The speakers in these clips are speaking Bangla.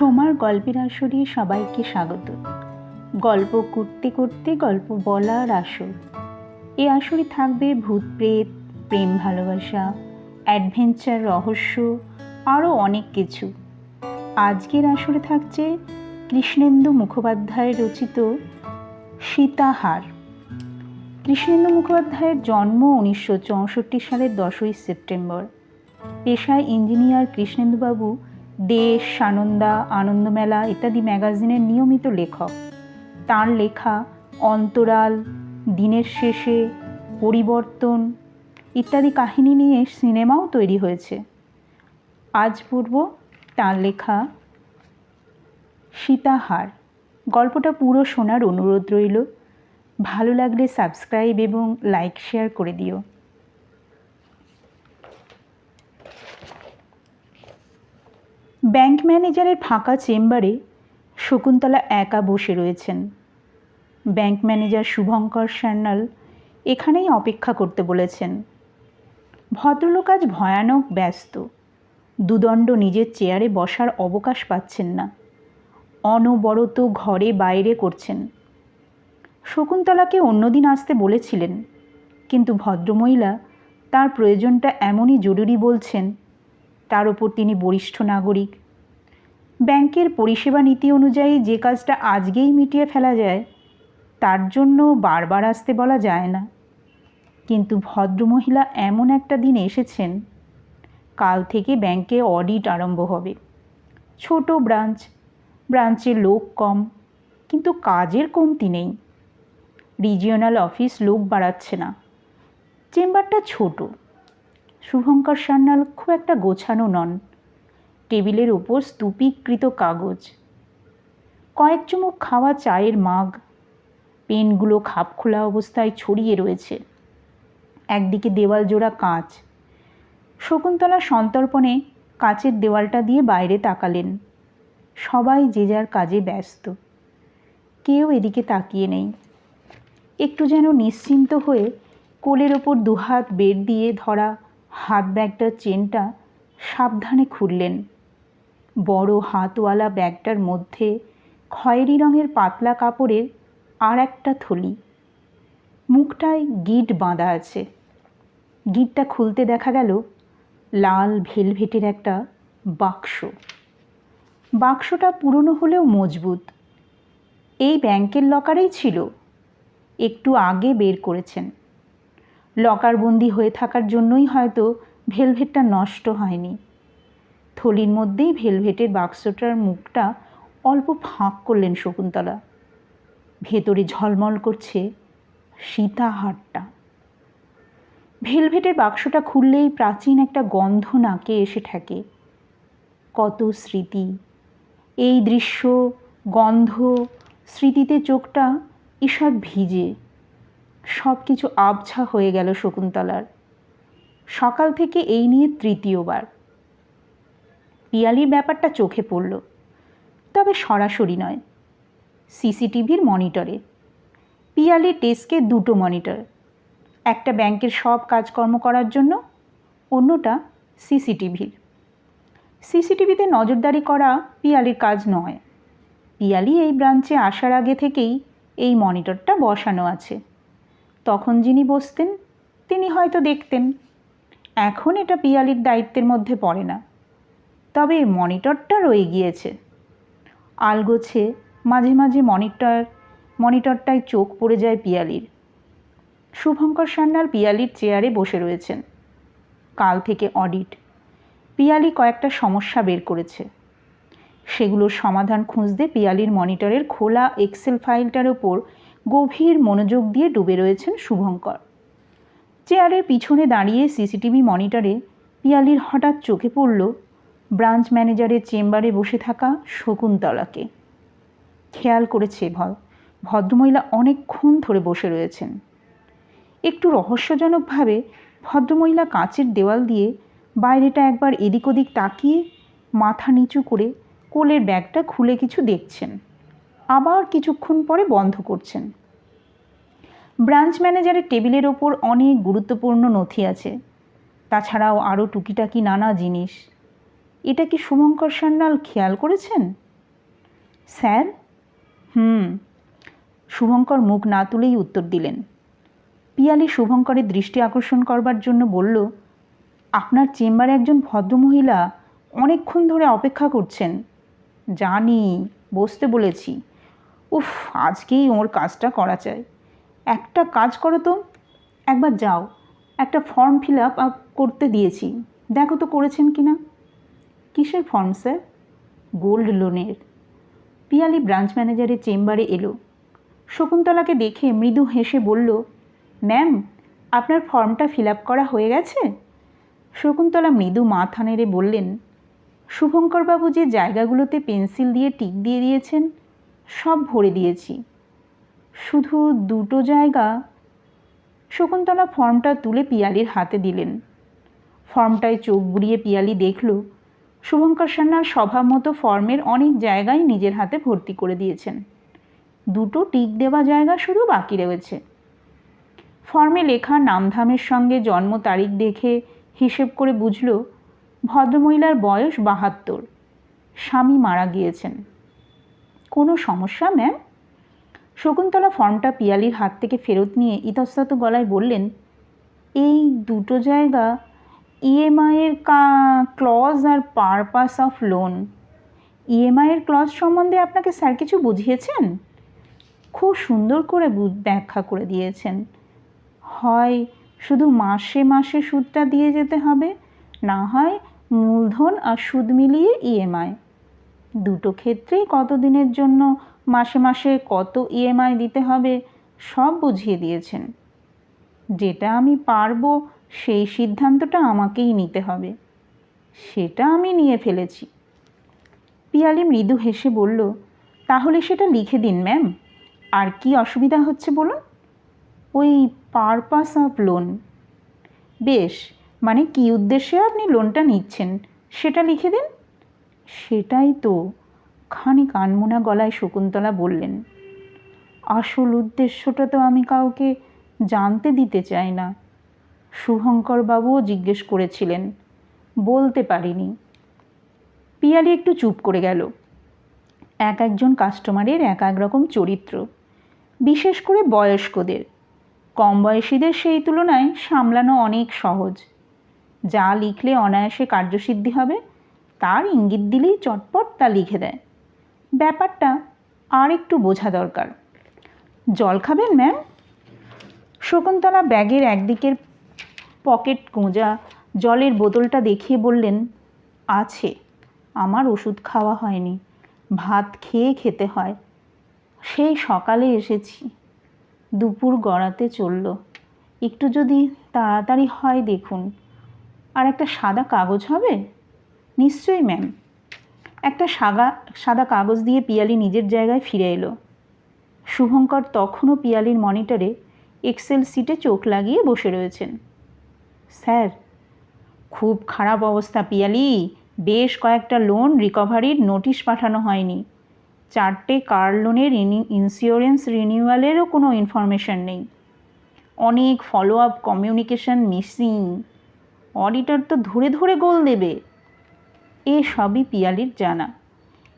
সোমার গল্পের আসরে সবাইকে স্বাগত। গল্প করতে করতে গল্প বলার আসর। এই আসরে থাকবে ভূত প্রেত, প্রেম ভালোবাসা, অ্যাডভেঞ্চার রহস্য আরও অনেক কিছু। আজকের আসরে থাকছে কৃষ্ণেন্দু মুখোপাধ্যায় রচিত সীতাহার। কৃষ্ণেন্দু মুখোপাধ্যায়ের জন্ম উনিশশো চৌষট্টি সালের দশই সেপ্টেম্বর। পেশায় ইঞ্জিনিয়ার কৃষ্ণেন্দুবাবু দেশ সানন্দা আনন্দমেলা ইত্যাদি ম্যাগাজিনের নিয়মিত লেখক। তার লেখা অন্তরাল, দিনের শেষে, পরিবর্তন ইত্যাদি কাহিনী নিয়ে সিনেমাও তৈরি হয়েছে। আজ পূর্ব তার লেখা সীতাহার। গল্পটা পুরো শোনার অনুরোধ রইল। ভালো লাগলে সাবস্ক্রাইব এবং লাইক, শেয়ার করে দিও। ব্যাংক ম্যানেজারের ফাঁকা চেম্বারে শকুন্তলা একা বসে রয়েছেন। ব্যাংক ম্যানেজার শুভঙ্কর সান্যাল এখানেই অপেক্ষা করতে বলেছেন, ভদ্রলোক আজ ভয়ানক ব্যস্ত। দুদণ্ড নিজের চেয়ারে বসার অবকাশ পাচ্ছেন না। অনবরত ঘরে বাইরে করছেন। শকুন্তলাকে অন্যদিন আসতে বলেছিলেন, কিন্তু ভদ্রমহিলা তার প্রয়োজনটা এমনই জরুরি বলছেন তার ওপর তিনি বরিষ্ঠ নাগরিক। ব্যাংকের পরিষেবা নীতি অনুযায়ী যে কাজটা আজকেই মিটিয়ে ফেলা যায়, তার জন্য বারবার আসতে বলা যায় না। কিন্তু ভদ্রমহিলা এমন একটা দিন এসেছেন, কাল থেকে ব্যাংকে অডিট আরম্ভ হবে। ছোট ব্রাঞ্চ ব্রাঞ্চে লোক কম, কিন্তু কাজের কমতি নেই। রিজিওনাল অফিস লোক বাড়াচ্ছে না। চেম্বারটা ছোটো শুভঙ্কর সান্যাল খুব একটা গোছানো নন। টেবিলের ওপর স্তূপীকৃত কাগজ, কয়েক চুমুক খাওয়া চায়ের মাগ, পেনগুলো খাপ খোলা অবস্থায় ছড়িয়ে রয়েছে। একদিকে দেওয়াল জোড়া কাঁচ, শকুন্তলা সন্তর্পণে কাঁচের দেওয়ালটা দিয়ে বাইরে তাকালেন। সবাই যে যার কাজে ব্যস্ত, কেউ এদিকে তাকিয়ে নেই। একটু যেন নিশ্চিন্ত হয়ে কোলের ওপর দুহাত বেড দিয়ে ধরা হাত ব্যাগটার চেনটা সাবধানে খুললেন। বড় হাতওয়ালা ব্যাগটার মধ্যে খয়েরি রঙের পাতলা কাপড়ের আর একটা থলি। মুখটায় গিট বাঁধা আছে। গিটটা খুলতে দেখা গেল লাল ভেলভেটের একটা বাক্স। বাক্সটা পুরনো হলেও মজবুত। এই ব্যাংকের লকারেই ছিল। একটু আগে বের করেছেন। লকারবন্দি হয়ে থাকার জন্যই হয়তো ভেলভেটটা নষ্ট হয়নি। থলির মধ্যেই ভেলভেটের বাক্সটার মুখটা অল্প ফাঁক করলেন শকুন্তলা। ভেতরে ঝলমল করছে সীতাহারটা। ভেলভেটের বাক্সটা খুললেই প্রাচীন একটা গন্ধ নাকে এসে ঠেকে। কত স্মৃতি। এই দৃশ্য, গন্ধ, স্মৃতিতে চোখটা ঈষৎ ভিজে। সব কিছু আবছা হয়ে গেল শকুন্তলার। সকাল থেকে এই নিয়ে তৃতীয়বার। পিয়ালির ব্যাপারটা চোখে পড়ল, তবে সরাসরি নয়, সিসিটিভির মনিটরে। পিয়ালির ডেস্কে দুটো মনিটর, একটা ব্যাংকের সব কাজকর্ম করার জন্য, অন্যটা সিসিটিভির। সিসিটিভিতে নজরদারি করা পিয়ালির কাজ নয়, পিয়ালি এই ব্রাঞ্চে আসার আগে থেকেই এই মনিটরটা বসানো আছে। তখন যিনি বসতেন, তিনি হয়তো দেখতেন। এখন এটা পিয়ালির দায়িত্বের মধ্যে পড়ে না। তবে মনিটরটা রয়ে গিয়েছে আলগোছে মাঝে মাঝে মনিটর, মনিটরটায় চোখ পড়ে যায় পিয়ালির। শুভঙ্কর সান্যাল পিয়ালির চেয়ারে বসে রয়েছেন। কাল থেকে অডিট। পিয়ালি কয়েকটা সমস্যা বের করেছে। সেগুলোর সমাধান খুঁজতে পিয়ালির মনিটরের খোলা এক্সেল ফাইলটার ওপর গভীর মনোযোগ দিয়ে ডুবে রয়েছেন শুভঙ্কর। চেয়ারের পিছনে দাঁড়িয়ে সিসিটিভি মনিটরে পিয়ালির হঠাৎ চোখে পড়ল ব্রাঞ্চ ম্যানেজারের চেম্বারে বসে থাকা শকুন্তলাকে। খেয়াল করেছে ভল ভদ্রমহিলা অনেকক্ষণ ধরে বসে রয়েছেন। একটু রহস্যজনকভাবে ভদ্রমহিলা কাঁচের দেওয়াল দিয়ে বাইরেটা একবার এদিক ওদিক তাকিয়ে মাথা নিচু করে কোলের ব্যাগটা খুলে কিছু দেখছেন। আবার কিছুক্ষণ পরে বন্ধ করছেন। ব্রাঞ্চ ম্যানেজারের টেবিলের ওপর অনেক গুরুত্বপূর্ণ নথি আছে। তাছাড়াও আরও টুকিটাকি নানা জিনিস। এটা কি শুভঙ্কর সান্যাল খেয়াল করেছেন? স্যার? হুম। শুভঙ্কর মুখ না তুলেই উত্তর দিলেন। পিয়ালি শুভঙ্করের দৃষ্টি আকর্ষণ করবার জন্য বলল, আপনার চেম্বারে একজন ভদ্রমহিলা অনেকক্ষণ ধরে অপেক্ষা করছেন। জানি, বসতে বলেছি। উফ, আজকেই ওর কাজটা করা চাই একটা কাজ করো তো, একবার যাও। একটা ফর্ম ফিল আপ করতে দিয়েছি। দেখো তো করেছেন কি না? কিসের ফর্ম স্যার গোল্ড লোনের পিয়ালি ব্রাঞ্চ ম্যানেজারের চেম্বারে এলো। শকুন্তলাকে দেখে মৃদু হেসে বলল ম্যাম আপনার ফর্মটা ফিল আপ করা হয়ে গেছে? শকুন্তলা মৃদু মাথা নেড়ে বললেন, শুভঙ্করবাবু যে জায়গাগুলোতে পেন্সিল দিয়ে টিক দিয়ে দিয়েছেন সব ভরে দিয়েছি। শুধু দুটো জায়গা? শকুন্তলা ফর্মটা তুলে পিয়ালির হাতে দিলেন। ফর্মটায় চোখ বুলিয়ে পিয়ালি দেখল, শুভঙ্কর সান্যাল স্বভাব মতো ফর্মের অনেক জায়গায় নিজের হাতে ভর্তি করে দিয়েছেন। দুটো টিক দেওয়া জায়গা শুধু বাকি রয়েছে। ফর্মে লেখা নামধামের সঙ্গে জন্ম তারিখ দেখে হিসেব করে বুঝল, ভদ্রমহিলার বয়স বাহাত্তর। স্বামী মারা গিয়েছেন। কোনো সমস্যা ম্যাম শকুন্তলা ফর্মটা পিয়ালির হাত থেকে ফেরত নিয়ে ইতস্তত গলায় বললেন, এই দুটো জায়গা ইএমআইয়ের কা ক্লজ আর পারপাস অফ লোন ইএমআইয়ের ক্লজ সম্বন্ধে আপনাকে স্যার কিছু বুঝিয়েছেন? খুব সুন্দর করে ব্যাখ্যা করে দিয়েছেন। হয় শুধু মাসে মাসে সুদটা দিয়ে যেতে হবে, না হয় মূলধন আর সুদ মিলিয়ে ইএমআই দুটো ক্ষেত্রেই কত দিনের জন্য মাসে মাসে কত ইএমআই দিতে হবে, সব বুঝিয়ে দিয়েছেন। যেটা আমি পারব, সেই সিদ্ধান্তটা আমাকেই নিতে হবে। সেটা আমি নিয়ে ফেলেছি। পিয়ালি মৃদু হেসে বলল, তাহলে সেটা লিখে দিন, ম্যাম। আর কি অসুবিধা হচ্ছে বলুন? ওই পারপাস অফ লোন। বেশ মানে কি উদ্দেশ্যে আপনি লোনটা নিচ্ছেন, সেটা লিখে দিন। সেটাই তো খানিক আনমোনা গলায় শকুন্তলা বললেন, আসল উদ্দেশ্যটা তো আমি কাউকে জানতে দিতে চাই না। শুভঙ্করবাবুও জিজ্ঞেস করেছিলেন, বলতে পারিনি। পিয়ালি একটু চুপ করে গেল। এক একজন কাস্টমারের এক এক রকম চরিত্র, বিশেষ করে বয়স্কদের। কম বয়সীদের সেই তুলনায় সামলানো অনেক সহজ। যা লিখলে অনায়াসে কার্যসিদ্ধি হবে তার ইঙ্গিত দিলেই চটপট তা লিখে দেয়। ব্যাপারটা আর একটু বোঝা দরকার। জল খাবেন, ম্যাম? শকুন্তলা ব্যাগের একদিকের পকেট গোঁজা জলের বোতলটা দেখিয়ে বললেন, আছে, আমার ওষুধ খাওয়া হয়নি, ভাত খেয়ে খেতে হয়। সেই সকালে এসেছি। দুপুর গড়াতে চলল। একটু যদি তাড়াতাড়ি হয় দেখুন। আর একটা সাদা কাগজ হবে? নিশ্চয়ই ম্যাম একটা সাগা সাদা কাগজ দিয়ে পিয়ালি নিজের জায়গায় ফিরে এলো। শুভঙ্কর তখনও পিয়ালির মনিটরে এক্সেল সিটে চোখ লাগিয়ে বসে রয়েছেন। স্যার, খুব খারাপ অবস্থা পিয়ালি। বেশ কয়েকটা লোন রিকভারির নোটিশ পাঠানো হয়নি। চারটে কার লোনের ইন্স্যুরেন্স রিনিউয়ালেরও কোনো ইনফরমেশন নেই। অনেক follow up communication missing auditor তো ধরে ধরে গোল দেবে। এ সবই পিয়ালির জানা।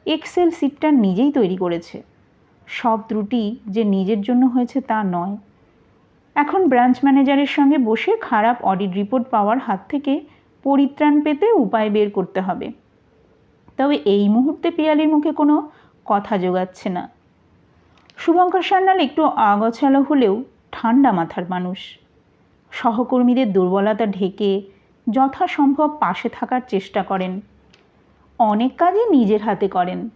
এক্সেল সিটটা নিজেই তৈরি করেছে। সব ত্রুটি যে নিজের জন্য হয়েছে তা নয়। এখন ব্রাঞ্চ ম্যানেজারের সঙ্গে বসে খারাপ অডিট রিপোর্ট পাওয়ার হাত থেকে পরিত্রাণ পেতে উপায় বের করতে হবে। তবে এই মুহূর্তে পিয়ালির মুখে কোনো কথা জোগাচ্ছে না। শুভঙ্কর সান্যাল একটু আগছালো হলেও ঠান্ডা মাথার মানুষ। সহকর্মীদের দুর্বলতা ঢেকে যথাসম্ভব পাশে থাকার চেষ্টা করেন। অনেক কাজই নিজের হাতে করেন।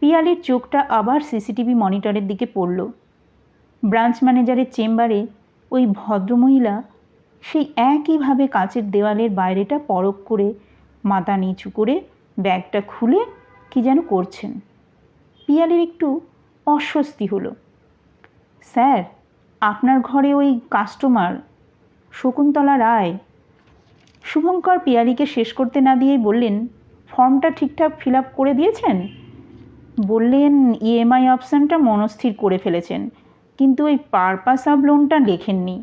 পিয়ালির চোখটা আবার সিসিটিভি মনিটরের দিকে পড়ল। ব্রাঞ্চ ম্যানেজারের চেম্বারে ওই ভদ্রমহিলা সেই একইভাবে কাচের দেওয়ালের বাইরেটা পরক করে মাথা নিচু করে ব্যাগটা খুলে কি যেন করছেন। পিয়ালির একটু অস্বস্তি হলো। স্যার, আপনার ঘরে ওই কাস্টমার, শকুন্তলা রায়। শুভঙ্কর পিয়ালিকে শেষ করতে না দিয়েই বললেন ফর্মটা ঠিকঠাক ফিল আপ করে দিয়েছেন? বললেন ইএমআই অপশানটা মনস্থির করে ফেলেছেন, কিন্তু ওই পারপাস অফ লোনটা লেখেননি।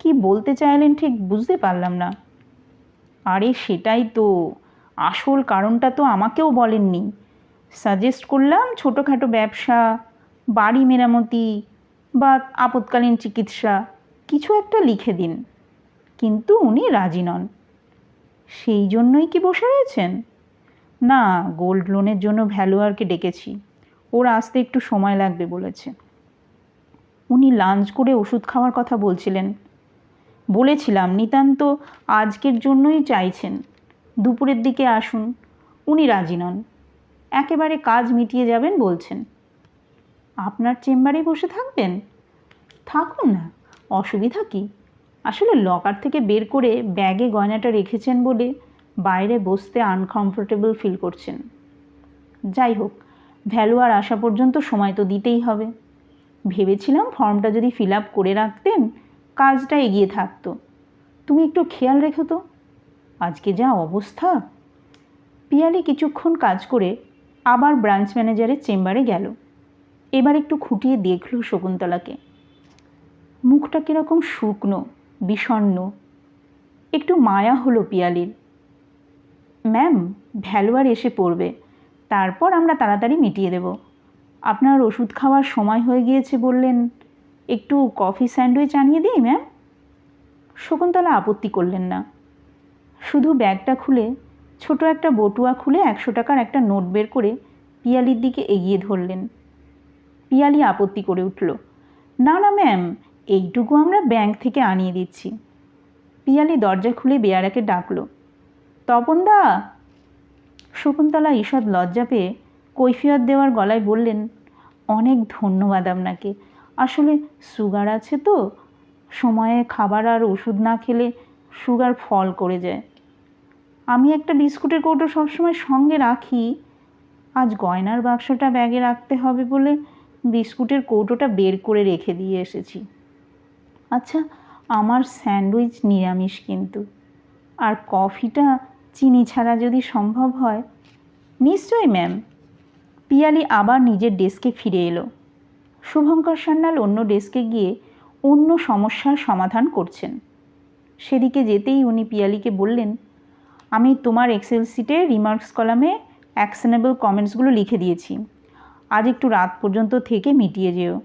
কি বলতে চাইলেন ঠিক বুঝতে পারলাম না। আরে সেটাই তো, আসল কারণটা তো আমাকেও বলেননি। সাজেস্ট করলাম ছোটোখাটো ব্যবসা, বাড়ি মেরামতি বা আপৎকালীন চিকিৎসা, কিছু একটা লিখে দিন। কিন্তু উনি রাজি নন। সেই জন্যই কি বসে রয়েছেন? না, গোল্ড লোনের জন্য ভ্যালুয়ারকে ডেকেছি। ওর আসতে একটু সময় লাগবে, বলেছে। উনি লাঞ্চ করে ওষুধ খাওয়ার কথা বলছিলেন। বলেছিলাম, নিতান্ত আজকের জন্যই চাইছেন। দুপুরের দিকে আসুন। উনি রাজি নন। একেবারে কাজ মিটিয়ে যাবেন, বলছেন। আপনার চেম্বারে বসে থাকবেন? থাকুন না, অসুবিধা কি? আসলে লকার থেকে বের করে ব্যাগে গয়নাটা রেখেছেন বলে বাইরে বসতে আনকমফোর্টেবল ফিল করছেন। যাই হোক ভ্যালুয়ার আসা পর্যন্ত সময় তো দিতেই হবে। ভেবেছিলাম ফর্মটা যদি ফিল আপ করে রাখতেন, কাজটা এগিয়ে থাকতো। তুমি একটু খেয়াল রেখো তো। আজকে যা অবস্থা। পিয়ালি কিছুক্ষণ কাজ করে আবার ব্রাঞ্চ ম্যানেজারের চেম্বারে গেল। এবার একটু খুঁটিয়ে দেখল শকুন্তলাকে। মুখটা কীরকম শুকনো, বিষণ্ণ। একটু মায়া হলো পিয়ালির। ম্যাম, ভ্যালুয়ার এসে পড়বে। তারপর আমরা তাড়াতাড়ি মিটিয়ে দেব। আপনার ওষুধ খাওয়ার সময় হয়ে গিয়েছে বললেন। একটু কফি স্যান্ডউইচ আনিয়ে দিই, ম্যাম? শকুন্তলা আপত্তি করলেন না। শুধু ব্যাগটা খুলে, ছোট একটা বটুয়া খুলে একশো টাকার একটা নোট বের করে পিয়ালির দিকে এগিয়ে ধরলেন। পিয়ালি আপত্তি করে উঠল, না না, ম্যাম, এইটুকু আমরা ব্যাংক থেকে আনিয়ে দিচ্ছি। পিয়ালি দরজা খুলে বেয়ারাকে ডাকলো তপনদা? শকুন্তলা ঈষৎ লজ্জা পেয়ে কৈফিয়ত দেওয়ার গলায় বললেন, অনেক ধন্যবাদ আপনাকে। আসলে সুগার আছে তো। সময়ে খাবার আর ওষুধ না খেলে সুগার ফল করে যায়। আমি একটা বিস্কুটের কৌটো সবসময় সঙ্গে রাখি। আজ গয়নার বাক্সটা ব্যাগে রাখতে হবে বলে বিস্কুটের কৌটোটা বের করে রেখে দিয়ে এসেছি। আচ্ছা আমার স্যান্ডউইচ নিরামিষ কিন্তু। আর কফিটা চিনি ছাড়া যদি সম্ভব হয়, নিশ্চয়ই ম্যাম পিয়ালি আবার নিজের ডেস্কে ফিরে এলো। শুভঙ্কর সান্যাল অন্য ডেস্কে গিয়ে অন্য সমস্যার সমাধান করছেন। সেদিকে যেতেই উনি পিয়ালিকে বললেন, আমি তোমার এক্সেল সিটে রিমার্কস কলামে অ্যাকশনেবল কমেন্টসগুলো লিখে দিয়েছি। আজ একটু রাত পর্যন্ত থেকে মিটিয়ে যেও।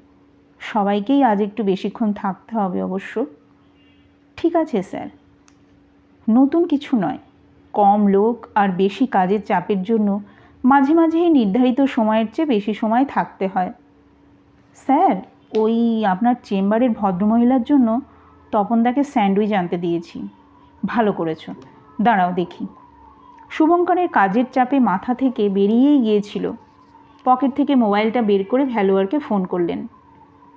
সবাইকেই আজ একটু বেশিক্ষণ থাকতে হবে অবশ্য। ঠিক আছে, স্যার। নতুন কিছু নয়। কম লোক আর বেশি কাজের চাপের জন্য মাঝে মাঝেই নির্ধারিত সময়ের চেয়ে বেশি সময় থাকতে হয়। স্যার, ওই আপনার চেম্বারের ভদ্রমহিলার জন্য তপনদাকে স্যান্ডউইচ আনতে দিয়েছি। ভালো করেছ। দাঁড়াও দেখি। শুভঙ্করের কাজের চাপে মাথা থেকে বেরিয়েই গিয়েছিল। পকেট থেকে মোবাইলটা বের করে ভ্যালুয়ারকে ফোন করলেন।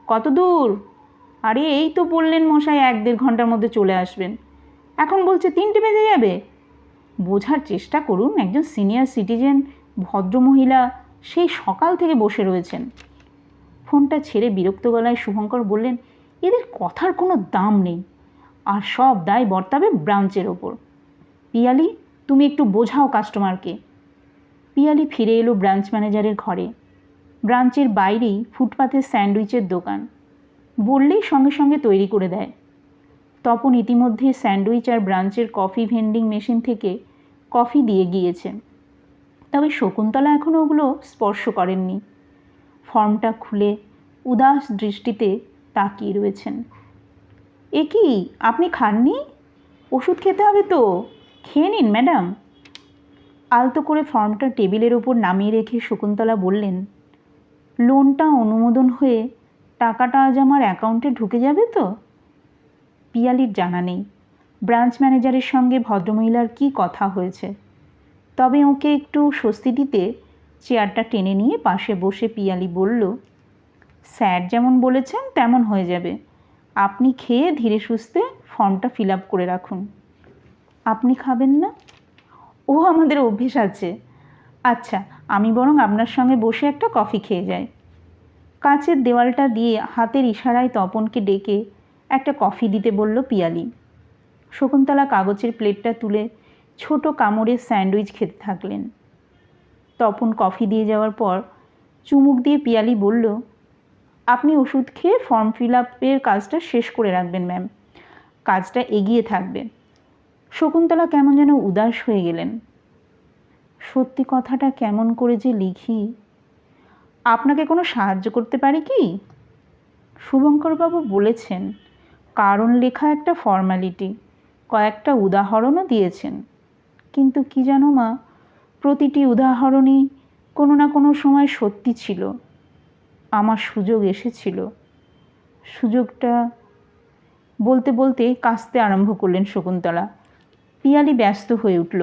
কত দূর? আরে, এই তো বললেন মশাই, এক দেড় ঘণ্টার মধ্যে চলে আসবেন। এখন বলছে তিনটে বেজে যাবে। বোঝার চেষ্টা করুন একজন সিনিয়র সিটিজেন ভদ্রমহিলা সেই সকাল থেকে বসে রয়েছেন। ফোনটা ছেড়ে বিরক্ত গলায় শুভঙ্কর বললেন, এদের কথার কোনো দাম নেই। আর সব দায় বর্তাবে ব্রাঞ্চের ওপর। পিয়ালি, তুমি একটু বোঝাও কাস্টমারকে। পিয়ালি ফিরে এলো ব্রাঞ্চ ম্যানেজারের ঘরে। ব্রাঞ্চের বাইরেই ফুটপাথের স্যান্ডউইচের দোকান। বললেই সঙ্গে সঙ্গে তৈরি করে দেয়। তপন ইতিমধ্যে স্যান্ডউইচ আর ব্রাঞ্চের কফি ভেন্ডিং মেশিন থেকে কফি দিয়ে গিয়েছে। তবে শকুন্তলা এখনও ওগুলো স্পর্শ করেননি। ফর্মটা খুলে উদাস দৃষ্টিতে তাকিয়ে রয়েছেন। এ কি, আপনি খাননি? ওষুধ খেতে হবে তো? খেয়ে নিন, ম্যাডাম। আলতো করে ফর্মটা টেবিলের ওপর নামিয়ে রেখে শকুন্তলা বললেন, লোনটা অনুমোদন হয়ে টাকাটা আজ আমার অ্যাকাউন্টে ঢুকে যাবে তো? পিয়ালির জানা নেই। ব্রাঞ্চ ম্যানেজারের সঙ্গে ভদ্রমহিলার কি কথা হয়েছে? তবে ওকে একটু স্বস্তি দিতে চেয়ারটা টেনে নিয়ে পাশে বসে পিয়ালি বলল, স্যার যেমন বলেছেন তেমন হয়ে যাবে। আপনি খেয়ে ধীরে সুস্থে ফর্মটা ফিল আপ করে রাখুন। আপনি খাবেন না? ও আমাদের অভ্যেস আছে। আচ্ছা আমি বরং আপনার সঙ্গে বসে একটা কফি খেয়ে যাই। কাঁচের দেওয়ালটা দিয়ে হাতের ইশারায় তপনকে ডেকে একটা কফি দিতে বলল পিয়ালি। শকুন্তলা কাগজের প্লেটটা তুলে ছোট কামড়ের স্যান্ডউইচ খেতে থাকলেন। তপন কফি দিয়ে যাওয়ার পর চুমুক দিয়ে পিয়ালি বলল, আপনি ওষুধ খেয়ে ফর্ম ফিল আপের কাজটা শেষ করে রাখবেন, ম্যাম। কাজটা এগিয়ে থাকবে। শকুন্তলা কেমন যেন উদাস হয়ে গেলেন। সত্যি কথাটা কেমন করে যে লিখি? আপনাকে কোনো সাহায্য করতে পারি কি? শুভঙ্করবাবু বলেছেন কারণ লেখা একটা ফর্মালিটি কয়েকটা উদাহরণও দিয়েছেন। কিন্তু কি জানো মা, প্রতিটি উদাহরণই কোনো না কোনো সময় সত্যি ছিল। আমার সুযোগ এসেছিল। সুযোগটা বলতে বলতে কাঁচতে আরম্ভ করলেন শকুন্তলা। পিয়ালি ব্যস্ত হয়ে উঠল।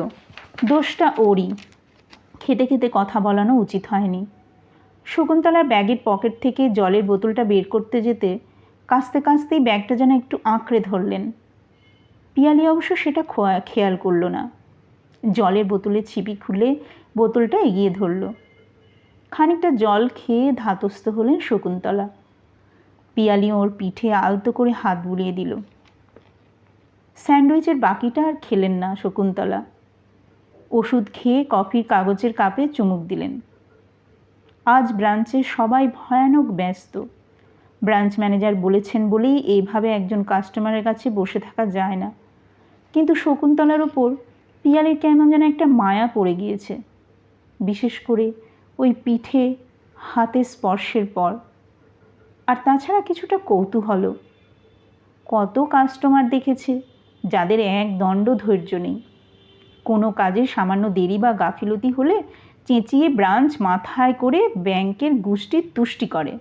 দোষটা ওরই। খেতে খেতে কথা বলানো উচিত হয়নি। শকুন্তলার ব্যাগের পকেট থেকে জলের বোতলটা বের করতে যেতে কাঁচতে কাঁচতেই ব্যাগটা যেন একটু আঁকড়ে ধরলেন। পিয়ালি অবশ্য সেটা খোয়া, খেয়াল করল না। জলের বোতলে ছিপি খুলে বোতলটা এগিয়ে ধরল। খানিকটা জল খেয়ে ধাতস্থ হলেন শকুন্তলা। পিয়ালি ওর পিঠে আলতো করে হাত বুলিয়ে দিল। স্যান্ডউইচের বাকিটা আর খেলেন না শকুন্তলা। ওষুধ খেয়ে কফির কাগজের কাপে চুমুক দিলেন। আজ ব্রাঞ্চে সবাই ভয়ানক ব্যস্ত। ব্রাঞ্চ ম্যানেজার বলেছেন বলেই এইভাবে একজন কাস্টমারের কাছে বসে থাকা যায় না। কিন্তু শকুন্তলার ওপর পিয়ালির কেমন যেন একটা মায়া পড়ে গিয়েছে। বিশেষ করে ওই পিঠে হাতে স্পর্শের পর। আর তাছাড়া কিছুটা কৌতূহলও। কত কাস্টমার দেখেছে যাদের এক দণ্ড ধৈর্য নেই। কোনো কাজে সামান্য দেরি বা গাফিলতি হলে চেঁচিয়ে ব্রাঞ্চ মাথায় করে ব্যাংকের গুষ্টির তুষ্টি করে।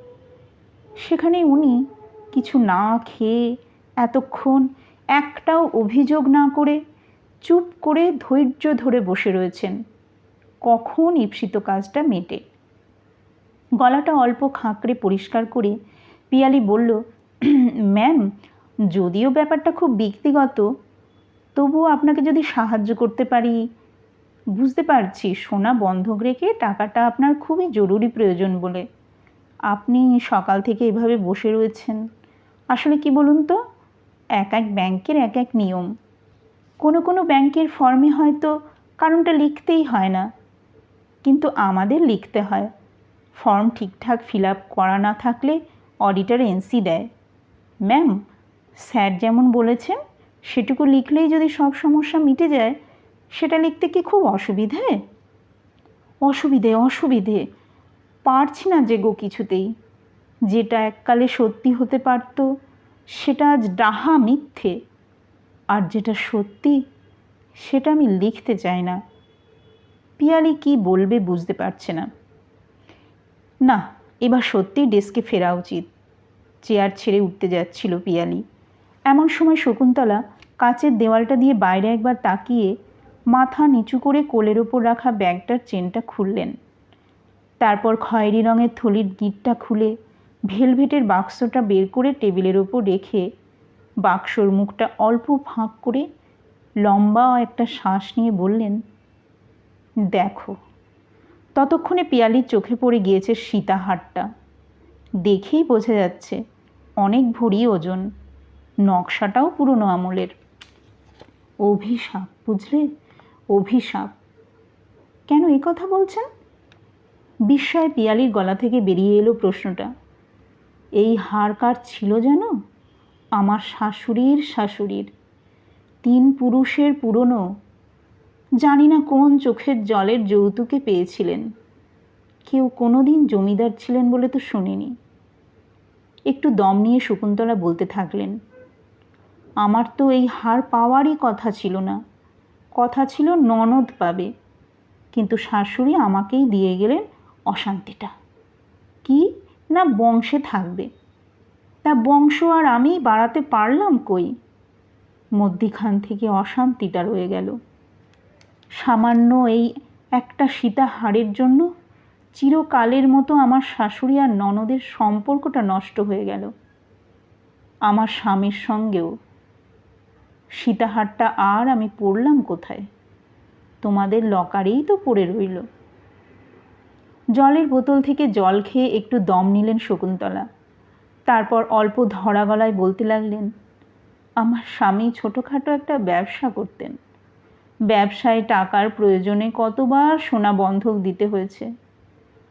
সেখানে উনি কিছু না খেয়ে এতক্ষণ একটাও অভিযোগ না করে চুপ করে ধৈর্য ধরে বসে রয়েছেন। কখন ঈপ্সিত কাজটা মেটে? গলাটা অল্প খাঁকড়ে পরিষ্কার করে পিয়ালি বলল, ম্যাম, যদিও ব্যাপারটা খুব ব্যক্তিগত তবুও আপনাকে যদি সাহায্য করতে পারি। বুঝতে পারছি, সোনা বন্ধক রেখে টাকাটা আপনার খুবই জরুরি প্রয়োজন বলে। আপনি সকাল থেকে এভাবে বসে রয়েছেন। আসলে কি বলুন তো? এক এক ব্যাংকের এক এক নিয়ম। কোনো কোনো ব্যাংকের ফর্মে হয়তো কারণটা লিখতেই হয় না। কিন্তু আমাদের লিখতে হয়। ফর্ম ঠিকঠাক ফিল আপ করা না থাকলে অডিটার এনসি দেয়। ম্যাম, স্যার যেমন বলেছেন, সেটুকু লিখলেই যদি সব সমস্যা মিটে যায়, সেটা লিখতে কি খুব অসুবিধে? অসুবিধে অসুবিধে। পারছি না যে গো কিছুতেই। যেটা এককালে সত্যি হতে পারত, সেটা আজ ডাহা মিথ্যে। আর যেটা সত্যি, সেটা আমি লিখতে চাই না। পিয়ালি কি বলবে বুঝতে পারছে না। না, এবার সত্যিই ডেস্কে ফেরা উচিত। চেয়ার ছেড়ে উঠতে যাচ্ছিল পিয়ালি। এমন সময় শকুন্তলা কাচের দেওয়ালটা দিয়ে বাইরে একবার তাকিয়ে মাথা নিচু করে কোলের ওপর রাখা ব্যাগটার চেনটা খুললেন। তারপর খয়েরি রঙের থলির গিটটা খুলে ভেলভেটের বাক্সটা বের করে টেবিলের ওপর রেখে বাক্সর মুখটা অল্প ফাঁক করে লম্বা একটা শ্বাস নিয়ে বললেন, দেখো, ততক্ষণে পিয়ালির চোখে পড়ে গিয়েছে সীতাহারটা। দেখেই বোঝা যাচ্ছে অনেক ভরি ওজন, নকশাটাও পুরনো আমলের। অভিশাপ, বুঝলে? অভিশাপ। কেন এই কথা বলছেন? বিস্ময়ে পিয়ালির গলা থেকে বেরিয়ে এলো প্রশ্নটা। এই হার কার ছিল যেন? আমার শাশুড়ির শাশুড়ির। তিন পুরুষের পুরনো। জানি না কোন চোখের জলের যৌতুকে পেয়েছিলেন। কেউ কোনো দিন জমিদার ছিলেন বলে তো শুনিনি। একটু দম নিয়ে শকুন্তলা বলতে থাকলেন, আমার তো এই হার পাওয়ারই কথা ছিল না। কথা ছিল ননদ পাবে। কিন্তু শাশুড়ি আমাকেই দিয়ে গেলেন অশান্তিটা। কি? না বংশে থাকবে। তা বংশ আর আমি বাড়াতে পারলাম কই? মধ্যিখান থেকে অশান্তিটা রয়ে গেল। সামান্য এই একটা সীতাহারের জন্য চিরকালের মতো আমার শাশুড়ি আর ননদের সম্পর্কটা নষ্ট হয়ে গেল। আমার স্বামীর সঙ্গেও। সীতাহারটা আর আমি পড়লাম কোথায়? তোমাদের লকারেই তো পড়ে রইল। জলের বোতল থেকে জল খেয়ে একটু দম নিলেন শকুন্তলা। তারপর অল্প ধরা গলায় বলতে লাগলেন, আমার স্বামী ছোটোখাটো একটা ব্যবসা করতেন। ব্যবসায় টাকার প্রয়োজনে কতবার সোনা বন্ধক দিতে হয়েছে।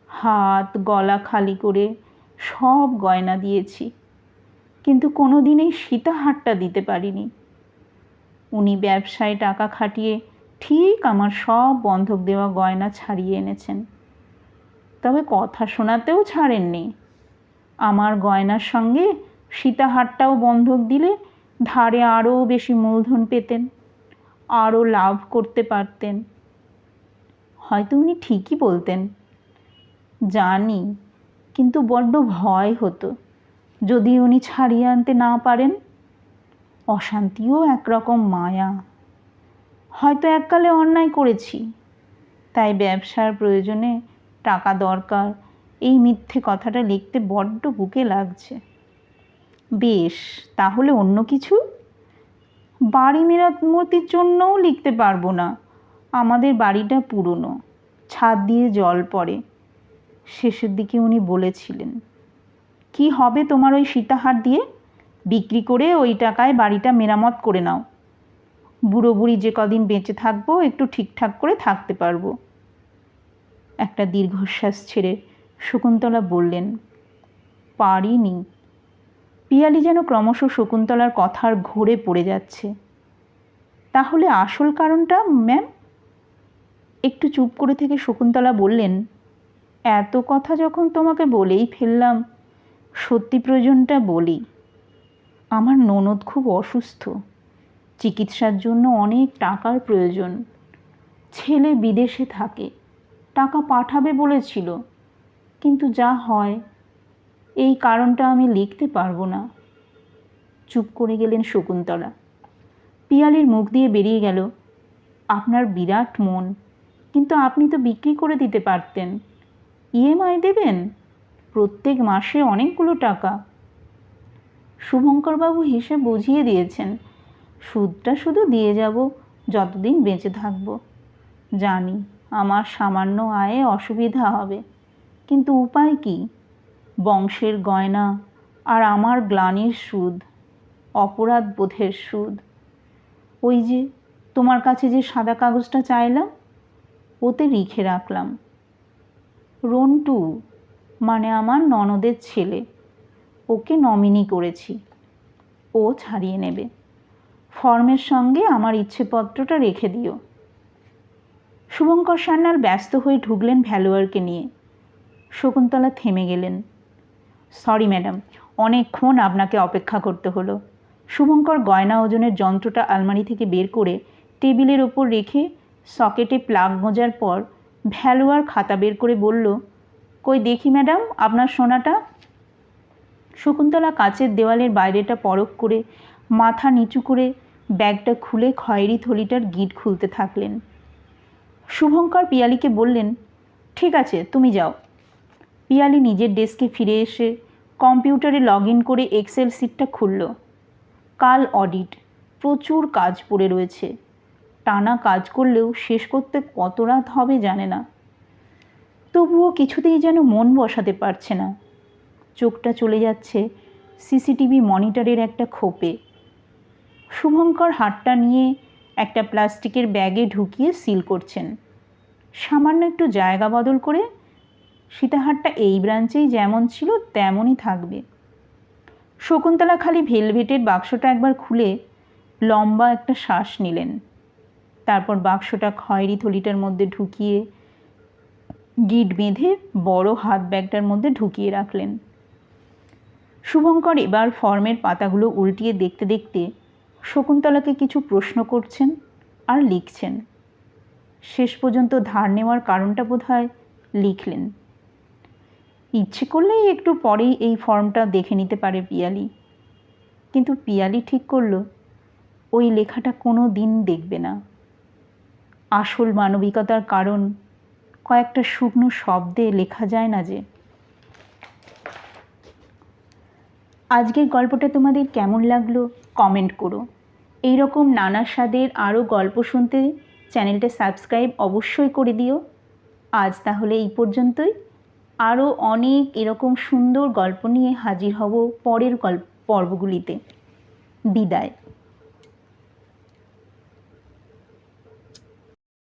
হাত, গলা খালি করে সব গয়না দিয়েছি। কিন্তু কোনো দিনেই সীতাহারটা দিতে পারিনি। উনি ব্যবসায় টাকা খাটিয়ে ঠিক আমার সব বন্ধক দেওয়া গয়না ছাড়িয়ে এনেছেন। তবে কথা শোনাতেও ছাড়েননি। আমার গয়নার সঙ্গে সীতাহারটাও বন্ধক দিলে ধারে আরও বেশি মূলধন পেতেন, আরও লাভ করতে পারতেন। হয়তো উনি ঠিকই বলতেন। জানি, কিন্তু বড্ড ভয় হতো। যদি উনি ছাড়িয়ে আনতে না পারেন, অশান্তিও একরকম মায়া। হয়তো এককালে অন্যায় করেছি, তাই ব্যবসার প্রয়োজনে টাকা দরকার। এই মিথ্যে কথাটা লিখতে বড্ড বুকে লাগছে। বেশ, তাহলে অন্য কিছু? বাড়ি মেরামতির জন্যও লিখতে পারব না। আমাদের বাড়িটা পুরনো, ছাদ দিয়ে জল পড়ে। শেষের দিকে উনি বলেছিলেন, কি হবে তোমার ওই সীতাহার দিয়ে? বিক্রি করে ওই টাকায় বাড়িটা মেরামত করে নাও। বুড়ো বুড়ি যে কদিন বেঁচে থাকব, একটু ঠিকঠাক করে থাকতে পারব। একটা দীর্ঘশ্বাস ছেড়ে শকুন্তলা বললেন, পারিনি। পিয়ালি যেন ক্রমশ শকুন্তলার কথার ঘোরে পড়ে যাচ্ছে। তাহলে আসল কারণটা, ম্যাম? একটু চুপ করে থেকে শকুন্তলা বললেন, এত কথা যখন তোমাকে বলেই ফেললাম, সত্যি প্রয়োজনটা বলি। আমার ননদ খুব অসুস্থ, চিকিৎসার জন্য অনেক টাকার প্রয়োজন। ছেলে বিদেশে থাকে টাকা পাঠাবে বলেছিল। কিন্তু যা হয়, এই কারণটা আমি লিখতে পারব না। চুপ করে গেলেন শকুন্তলা। পিয়ালির মুখ দিয়ে বেরিয়ে গেল, আপনার বিরাট মন, কিন্তু আপনি তো বিক্রি করে দিতে পারতেন। ইএমআই দেবেন? প্রত্যেক মাসে অনেকগুলো টাকা। শুভঙ্করবাবু হিসেব বুঝিয়ে দিয়েছেন, সুদটা শুধু দিয়ে যাব, যতদিন বেঁচে থাকব। জানি আমার সামান্য আয়ে অসুবিধা হবে। কিন্তু উপায় কি? বংশের গয়না আর আমার গ্লানির সুদ, অপরাধ বোধের সুদ। ওই যে, তোমার কাছে যে সাদা কাগজটা চাইলাম, ওতে লিখে রাখলাম। রন্টু মানে আমার ননদের ছেলে, ওকে নমিনি করেছি। ও ছাড়িয়ে নেবে। ফর্মের সঙ্গে আমার ইচ্ছেপত্রটা রেখে দিও। শুভঙ্কর সান্যাল ব্যস্ত হয়ে ঢুকলেন ভ্যালুয়ারকে নিয়ে। শকুন্তলা থেমে গেলেন। সরি ম্যাডাম, অনেকক্ষণ আপনাকে অপেক্ষা করতে হলো। শুভঙ্কর গয়না ওজনের যন্ত্রটা আলমারি থেকে বের করে টেবিলের ওপর রেখে সকেটে প্লাগ গোঁজার পর ভ্যালুয়ার খাতা বের করে বলল, কই দেখি ম্যাডাম, আপনার সোনাটা? শকুন্তলা কাচের দেওয়ালের বাইরেটা পরখ করে মাথা নিচু করে ব্যাগটা খুলে খয়েরি থলিটার গিট খুলতে থাকলেন। শুভঙ্কর পিয়ালিকে বললেন, ঠিক আছে, তুমি যাও। পিয়ালি নিজের ডেস্কে ফিরে এসে কম্পিউটারে লগ ইন করে এক্সেল সিটটা খুলল। কাল অডিট, প্রচুর কাজ পড়ে রয়েছে। টানা কাজ করলেও শেষ করতে কত রাত হবে জানে না। তবুও কিছুতেই যেন মন বসাতে পারছে না। চোখটা চলে যাচ্ছে সিসিটিভি মনিটরের একটা খোপে। শুভঙ্কর হাতটা নিয়ে একটা প্লাস্টিকের ব্যাগে ঢুকিয়ে সিল করছেন। সামান্য একটু জায়গা বদল করে সীতাহারটা এই ব্রাঞ্চেই যেমন ছিল তেমনই থাকবে। শকুন্তলা খালি ভেলভেটের বাক্সটা একবার খুলে লম্বা একটা শ্বাস নিলেন। তারপর বাক্সটা খয়েরি থলিটার মধ্যে ঢুকিয়ে গিট বেঁধে বড় হাত ব্যাগটার মধ্যে ঢুকিয়ে রাখলেন। শুভঙ্কর এবার ফর্মের পাতাগুলো উল্টিয়ে দেখতে দেখতে শকুন্তলাকে কিছু প্রশ্ন করছেন আর লিখছেন। শেষ পর্যন্ত ধার নেওয়ার কারণটা বোধ হয় লিখলেন। ইচ্ছে করলেই একটু পরেই এই ফর্মটা দেখে নিতে পারে পিয়ালি। কিন্তু পিয়ালি ঠিক করল, ওই লেখাটা কোনো দিন দেখবে না। আসল মানবিকতার কারণ কয়েকটা শুকনো শব্দে লেখা যায় না যে। আজকের গল্পটা তোমাদের কেমন লাগল? কমেন্ট করো। এই রকম নানা স্বাদের আরও গল্প শুনতে চ্যানেলটা সাবস্ক্রাইব অবশ্যই করে দিও। আজ তাহলে এই পর্যন্তই। আরও অনেক এরকম সুন্দর গল্প নিয়ে হাজির হব পরের গল্প, পর্বগুলিতে। বিদায়।